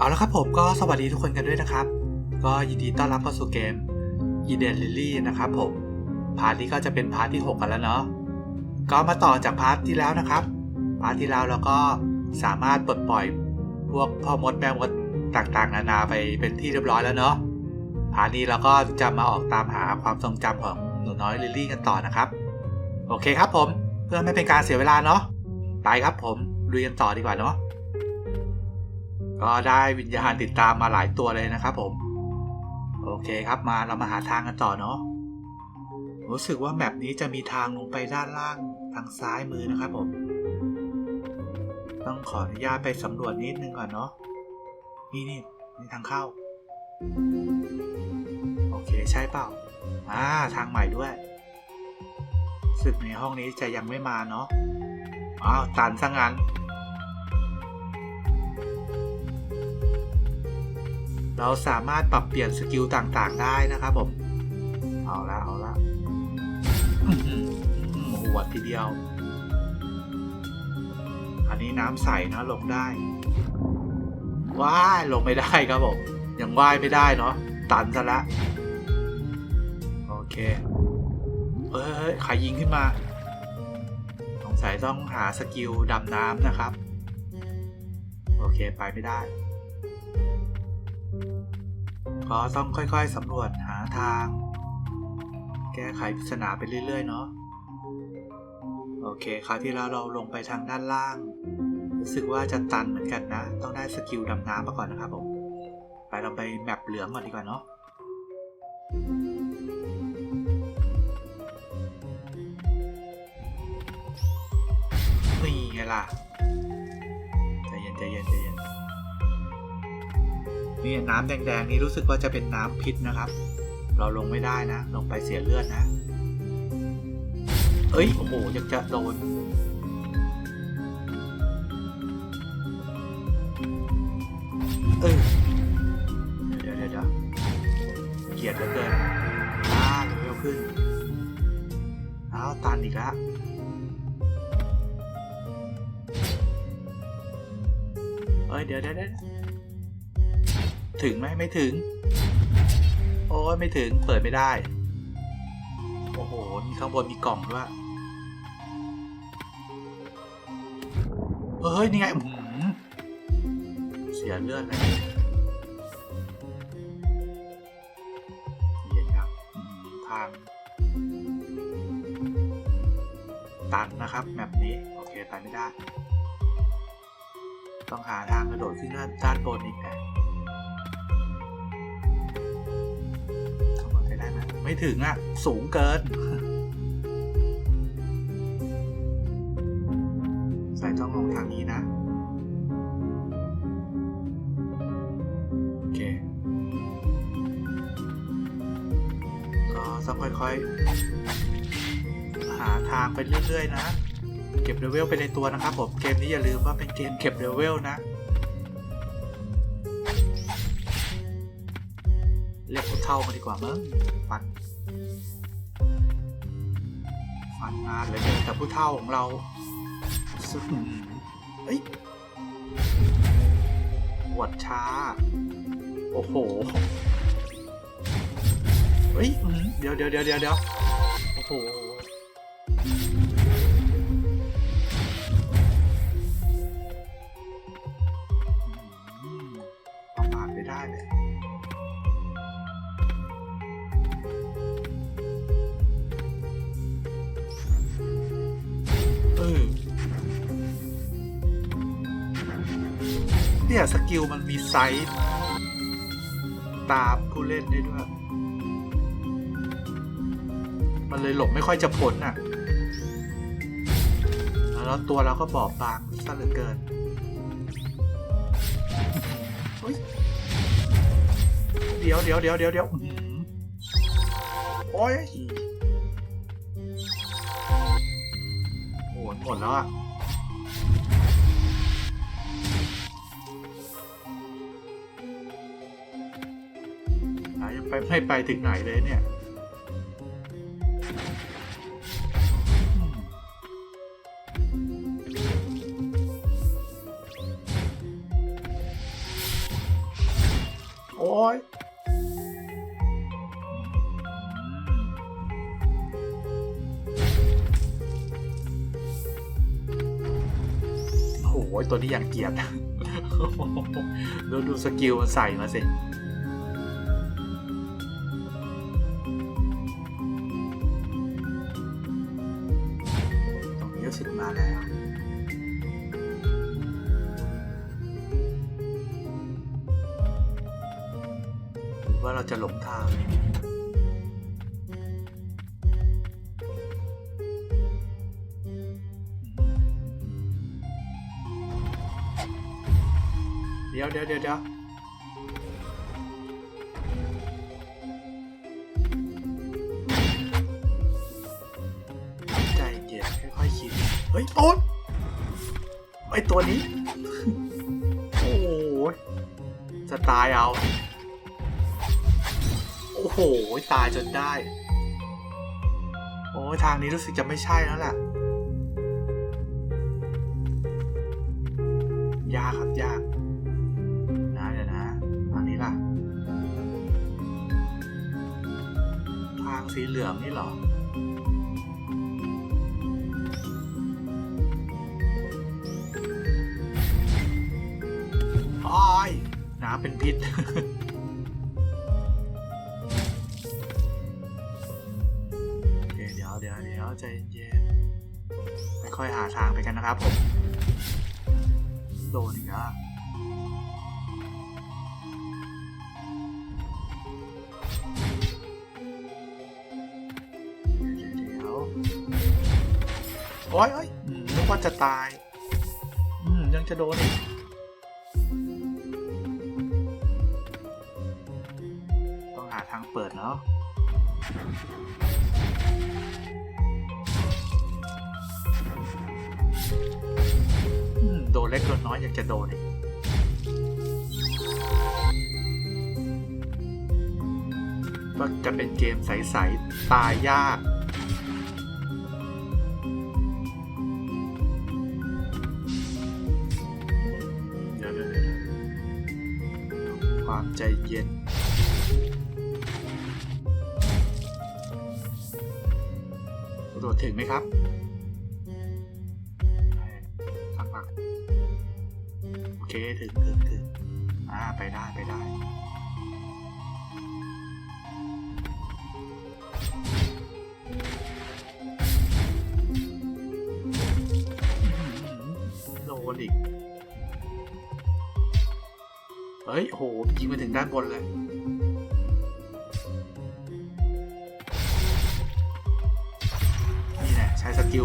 เอาละครับผมก็สวัสดีทุกคนกันด้วยนะครับ ก็ยินดีต้อนรับเข้าสู่เกม Eden Lily นะครับผม พาร์ทนี้ก็จะเป็นพาร์ทที่ 6 กันแล้วเนาะก็มาต่อจากพาร์ทที่แล้วนะครับ พาร์ทที่แล้วเราก็สามารถปลดปล่อย พวกพ่อมดแม่มดต่างๆ นานาไปเป็นที่เรียบร้อยแล้วเนาะพาร์ทนี้เราก็จะมาออกตามหาความทรงจำของหนูน้อยลิลลี่กันต่อนะครับ โอเคครับผมเพื่อไม่เป็นการเสียเวลาเนาะไปครับผมลุยกันต่อดีกว่าเนาะ ก็ได้วิญญาณติดตามมาหลายตัวเลยนะครับผม โอเคครับมาเรามาหาทางกันต่อเนาะรู้สึกว่าแมปนี้จะมีทางลงไปด้านล่างทางซ้ายมือนะครับผม ต้องขออนุญาตไปสำรวจนิดนึงก่อนเนาะนี่นี่นี่ทางเข้า โอเคใช่เปล่าอ่าทางใหม่ด้วยสึกในห้องนี้จะยังไม่มาเนาะอ้าวตันซะงั้น เราสามารถปรับเปลี่ยนสกิลต่างๆได้นะครับผม เอาละเอาละหือหวดทีเดียว อันนี้น้ำใสนะลงได้ว้ายลงไม่ได้ครับผม ยังว่ายไม่ได้เนาะ ตันซะละ โอเค เอ้ยใครยิงขึ้นมาสงสัยต้องหาสกิลดำน้ำนะครับ โอเคไปไม่ได้ ก็ต้องค่อยๆสำรวจหาทาง แก้ไขปริศนาไปเรื่อยๆ เนาะโอเคคราวที่แล้วเราลงไปทางด้านล่าง รู้สึกว่าจะตันเหมือนกันนะ ต้องได้สกิลดำน้ำมาก่อนนะครับผมไปเราไปแมปเหลืองก่อนดีกว่าเนาะนี่ไงล่ะใจเย็นใจเย็นใจเย็น นี่น้ำแดงๆ นี้รู้สึกว่าจะเป็นน้ำพิษนะครับ เราลงไม่ได้นะ ลงไปเสียเลือดนะ เอ้ย โอ้โหยังจะโดน เออเดี๋ยวเดี๋ยวเดี๋ยวเกลียดเหลือเกินอ่าเร็วขึ้นอ้าวตันอีกแล้วเอ้ย เดี๋ยวเดี๋ยวเดี๋ยว ถึงไหมไม่ถึง โอ้ยไม่ถึงเปิดไม่ได้ โอ้โหนี่ข้างบนมีกล่องด้วยเฮ้ยนี่ไงเสียเลือดเลยเย็นครับทางตันนะครับแมปนี้ โอเคไปไม่ได้ ต้องหาทางกระโดดขึ้นด้านบนอีกนะ ไปได้ไหมไม่ถึงอะ สูงเกินสายต้องลงทางนี้นะ โอเค ก็ต้องค่อยๆ หาทางไปเรื่อยๆ นะ เก็บเลเวลไปในตัวนะครับผม เกมนี้อย่าลืมว่าเป็นเกมเก็บเลเวลนะเรียกผู้เท่ามาดีกว่ามั้ง ฟันฟันนานเหลยแต่ผู้เท่าของเราสุดเฮ้ยหวดช้า โอ้โห เฮ้ยอื้อหือเดี๋ยวเดี๋ยวเดี๋ยวเดี๋ยวเดี๋ยวโอ้โห กิลมันมีไซส์ตามผู้เล่นได้ด้วย มันเลยหลบไม่ค่อยจะพ้นอะ แล้วตัวเราก็บอบบางซะเหลือเกินเดี๋ยวเดี๋ยวเดี๋ยวเดี๋ยวเดี๋ยวอ๋อโอ้ยโอ้โหหมดแล้วอะ ยังไปไม่ไปถึงไหนเลยเนี่ยอืมอ้ยโอ้โหตัวนี้อย่างเกลียดดูดูสกิลมันใส่มาสิ เฮ้ยตูนไอตัวนี้ โอ้โหจะตายเอา โอ้โห ตายจนได้ โอ้ยทางนี้รู้สึกจะไม่ใช่แล้วแหละยากครับยากนะเดี๋ยวนะทางนี้ล่ะ ทางสีเหลืองนี่หรอ น้ำเป็นพิษ โอเค เดี๋ยวเดี๋ยวเดี๋ยวใจเย็นค่อยๆหาทางไปกันนะครับผม โดนอีกแล้วโอ้ยโอ้ยนึกว่าจะตาย อืม ยังจะโดนอีก นาะโดนเล็กโดนน้อยอยังจะโดนอีกก็จะเป็นเกมใส ๆ ตายยาก ความใจเย็น ถึงไหมครับพักพักโอเคถึงถึงถึงอ่าไปได้ไปได้โดนอีก เฮ้ยโหยิงมาถึงด้านบนเลย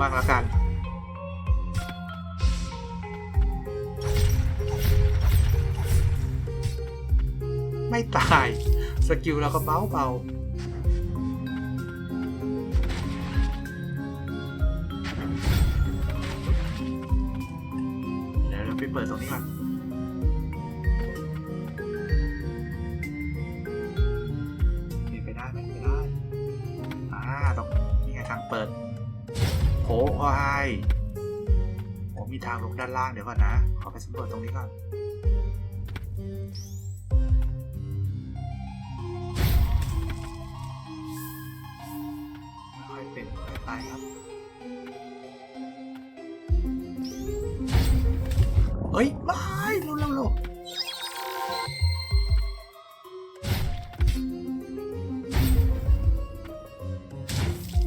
บ้างแล้วกัน ไม่ตาย สกิลเราก็เบาเบา โหโอ้ยโอ้มีทางลงด้านล่างเดี๋ยวก่อนนะ ขอไปสำรวจตรงนี้ก่อนค่อยเป็นค่อยไปครับ เฮ้ยไม่เร็วเร็วเร็ว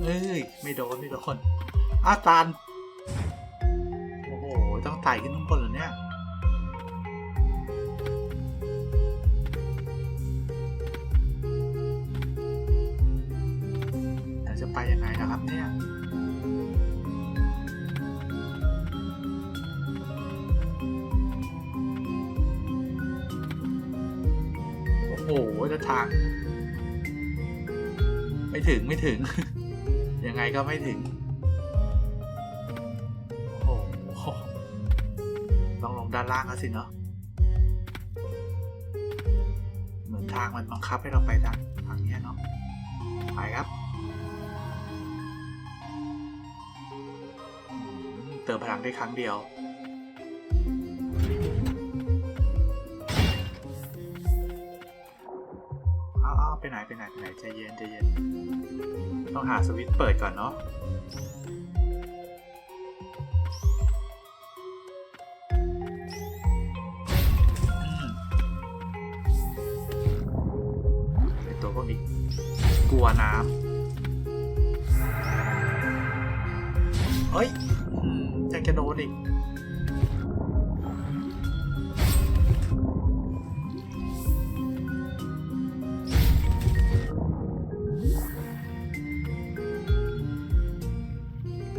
เอ้ย ไม่โดน ไม่โดน อ้าตันโอ้โห ต้องไต่ขึ้นข้างบนเหรอเนี่ยแต่จะไปยังไงนะครับเนี่ยโอ้โหจะทาง ไม่ถึงไม่ถึง ยังไงก็ไม่ถึง ล่างแล้วสิเนาะเหมือนทางมันบังคับให้เราไปด้านทางเนี้ยเนาะไปครับ เติมพลังได้ครั้งเดียวไปไหนไปไหนไปไหนใจเย็นใจเย็นต้องหาสวิตช์เปิดก่อนเนาะ น้ำเฮ้ยอืมยังจะโดนอีก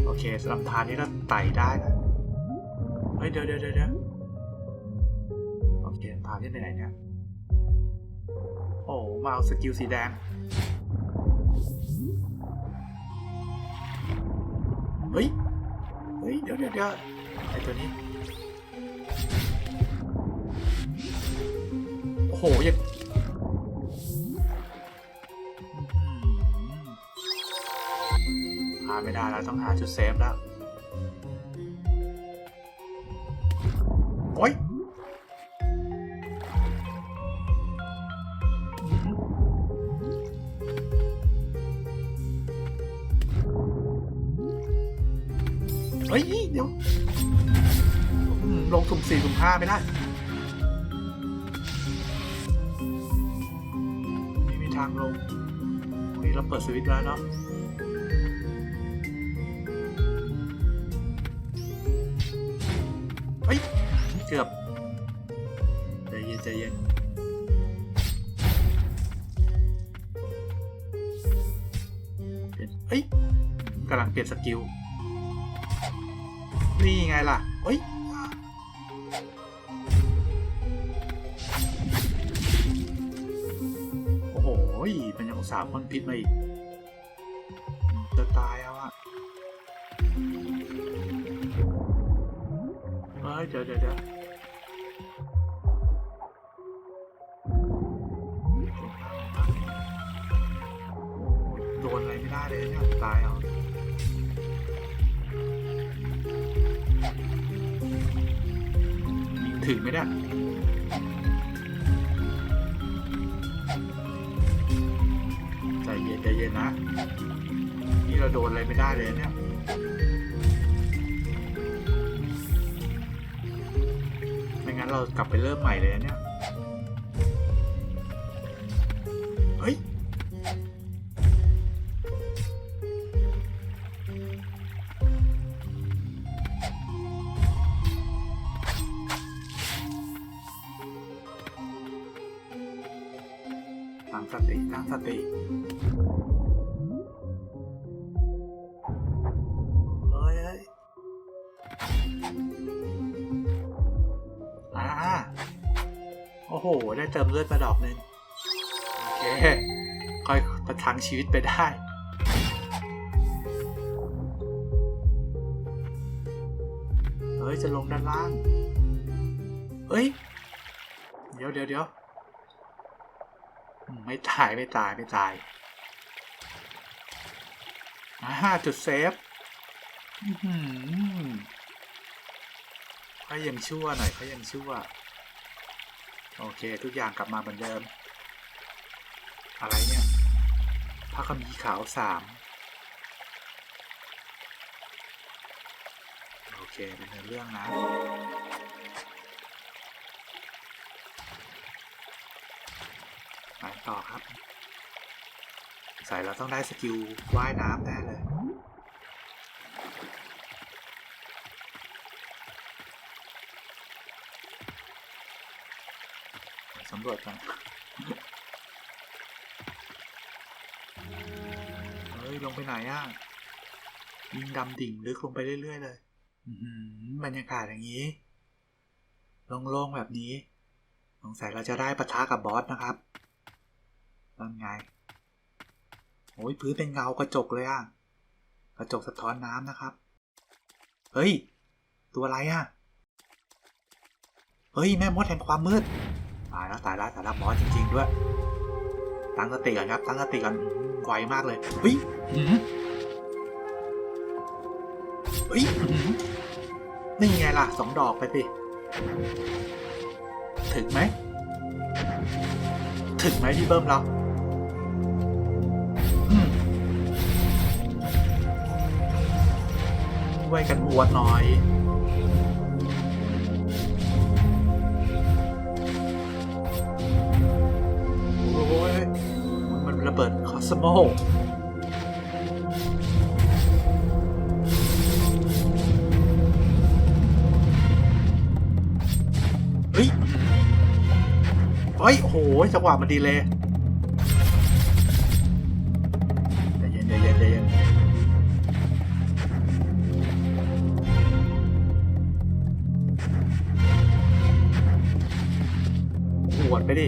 โอเคสำหรับทานนี้เราไต่ได้นะเฮ้ยเดี๋ยวเดี๋ยวเดี๋ยวเดี๋ยวโอเคทานที่ไปไหนเนี่ย โอ้ มาเอาสกิลสีแดง เฮ้ย เฮ้ย เดี๋ยวเดี๋ยวเดี๋ยวไอตัวนี้ โอ้โหยังอื้อหือหาไม่ได้แล้วต้องหาจุดเซฟแล้ว โอ้ย เฮ้ย เดี๋ยวลงสุ่มสี่สุ่มห้าไม่ได้ไม่มีทางลงนี่เราเปิดสวิตช์แล้วเนาะเฮ้ย เกือบ ใจเย็นใจเย็นเปลี่ยนเอ้ยกำลังเปลี่ยนสกิล นี่ไงล่ะเอ้ยโอ้โหมันยังสาห์พ่นพิษมาอีกจะตายแล้วอะเฮ้ยเดี๋ยวเดี๋ยว ถึงไหมเนี่ยใจเย็นใจเย็นนะ นี่เราโดนอะไรไม่ได้เลยเนี่ยไม่งั้นเรากลับไปเริ่มใหม่เลยเนี่ย โอ้โห ได้เติมเลือดมาดอกหนึ่งโอเคค่อยประทังชีวิตไปได้เฮ้ย จะลงด้านล่างเฮ้ย เดี๋ยวเดี๋ยวเดี๋ยวไม่ตายไม่ตายไม่ตายอ่าจุดเซฟอื้อหือเขายังชั่วหน่อยเขายังชั่ว โอเค ทุกอย่างกลับมาเหมือนเดิม อะไรเนี่ยพระคัมภีร์ขาวสามโอเคเป็นเนื้อเรื่องนะ ไปต่อครับใส่เราต้องได้สกิลว่ายน้ำแน่เลย สำรวจกันเฮ้ย ลงไปไหนอะ ยิงดำดิ่งลึกลงไปเรื่อย ๆ เลยอื้อหือบรรยากาศอย่างนี้ โล่ง ๆ แบบนี้ สงสัยเราจะได้ปะทะกับบอสนะครับนั่นไง โอ้ยพื้นเป็นเงากระจกเลยอะกระจกสะท้อนน้ำนะครับ เฮ้ย ตัวอะไรอะเฮ้ย แม่มดแห่งความมืด ตายแล้วตายแล้วตายแล้วมอสจริง ๆ ด้วย ตั้งสติก่อนครับ ตั้งสติก่อนไวมากเลยเฮ้ยเฮ้ยนี่ไงล่ะสองดอกไปสิถึงไหม ถึงไหมพี่เบิ้มเราช่วยกันอวดหน่อย ระเบิดคอสโมเฮ้ยเฮ้ยโอ้โหจังหวะมันดีเลยใจเย็นใจเย็นใจเย็นหวดไปดิ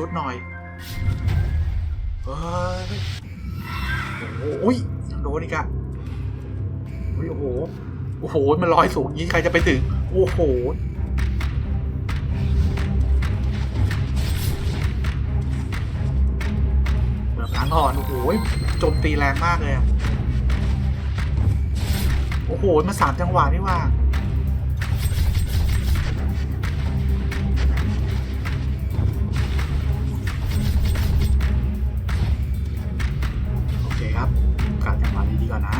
ชุดหน่อยเฮ้ยโอ้โหอุ๊ยโดนอีกอะอุ๊ยโอ้โห โอ้โห มันลอยสูงอย่างนี้ใครจะไปถึง โอ้โหเปิดล้างก่อน โอ้โหโจมตีแรงมากเลยอะโอ้โห มาสามจังหวะนี่ว่า ก่อนนะ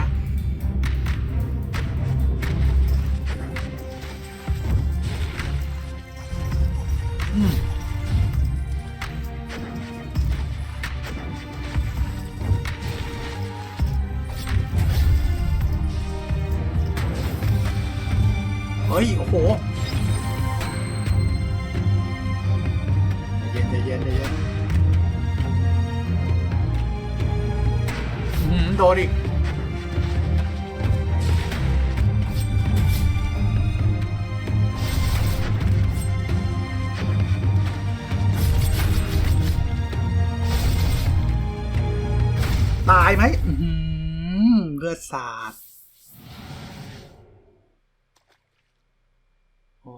เฮ้ย โอ้โห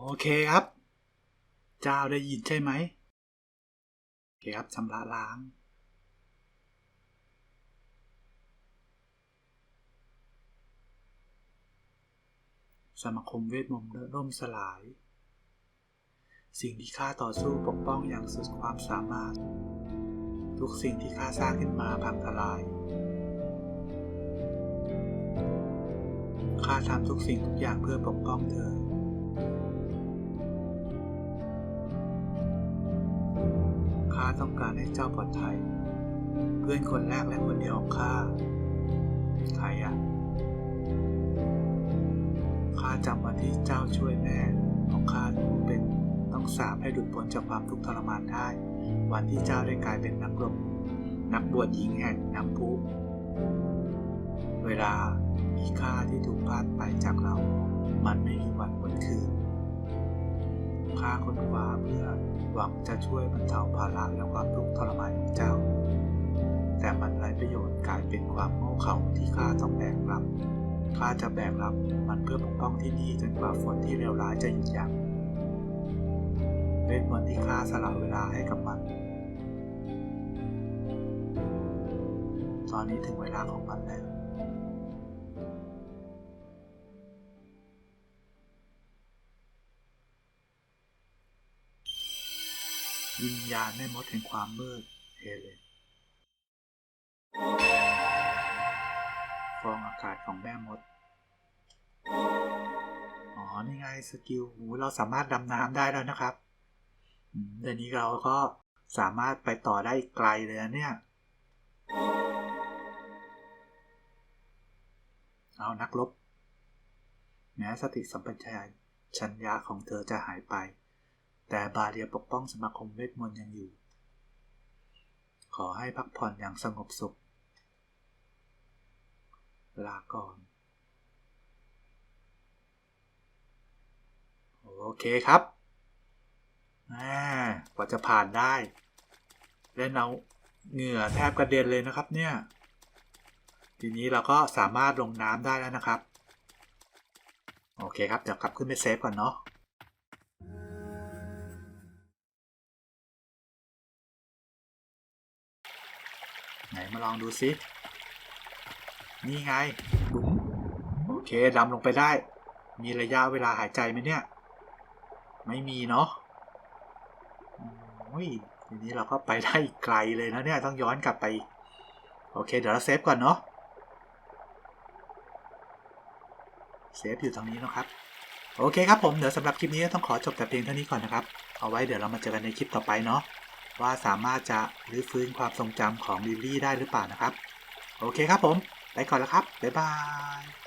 โอเคครับ เจ้าได้ยินใช่ไหมโอเคครับชำระล้าง สมาคมเวทมนต์ร่มสลาย สิ่งที่ข้าต่อสู้ปกป้องอย่างสุดความสามารถ ทุกสิ่งที่ข้าสร้างขึ้นมาพังทลายข้าทำทุกสิ่งทุกอย่างเพื่อปกป้องเธอาต้องการให้เจ้าปลอดภัย เพื่อนคนแรกและคนเดียวของข้าใครอะข้าจำวันที่เจ้าช่วยแม่ของข้าผู้เป็นต้องสาบให้หลุดพ้นจากความทุกข์ทรมานได้ วันที่เจ้าได้กลายเป็นนักรบนักบวชหญิงแห่งน้ำพุ เวลามีค่าที่ถูกพลาดไปจากเรา มันไม่มีวันหวนคืน ข้าค้นคว้าเพื่อหวังจะช่วยบรรเทาภาระและความทุกข์ทรมานของเจ้า แต่มันไร้ประโยชน์กลายเป็นความโง่เขลาที่ข้าต้องแบกรับข้าจะแบกรับมันเพื่อปกป้องที่นี่จนกว่าฝนที่เลวร้ายจะหยุดยั้งเวทมนต์ที่ข้าสละเวลาให้กับมัน ตอนนี้ถึงเวลาของมันแล้ว วิญญาณแม่มดแห่งความมืดเฮเลนฟองอากาศของแม่มด อ๋อ นี่ไงสกิลหูเราสามารถดำน้ำได้แล้วนะครับเดี๋ยวนี้เราก็สามารถไปต่อได้ไกลเลยนะเนี่ย เอานักรบแม้สติสัมปชัญญะของเธอจะหายไป แต่บาเรียปกป้องสมาคมเวทมนต์ยังอยู่ ขอให้พักผ่อนอย่างสงบสุข ลาก่อนโอเคครับกว่าจะผ่านได้ เล่นเอาเหงื่อแทบกระเด็นเลยนะครับเนี่ย ทีนี้เราก็สามารถลงน้ำได้แล้วนะครับ โอเคครับ เดี๋ยวกลับขึ้นไปเซฟก่อนเนาะ ไหนมาลองดูซิ นี่ไงบุ๋มโอเคดำลงไปได้ มีระยะเวลาหายใจไหมเนี่ย ไม่มีเนาะโอ้ยทีนี้เราก็ไปได้อีกไกลเลยนะเนี่ย ต้องย้อนกลับไป โอเค เดี๋ยวเราเซฟก่อนเนาะเซฟอยู่ตรงนี้นะครับ โอเคครับผม เดี๋ยวสำหรับคลิปนี้ต้องขอจบแต่เพียงเท่านี้ก่อนนะครับ เอาไว้เดี๋ยวเรามาเจอกันในคลิปต่อไปเนาะ ว่าสามารถจะรื้อฟื้นความทรงจำของลิลลี่ได้หรือเปล่านะครับ โอเคครับผม ไปก่อนแล้วครับ บ๊ายบาย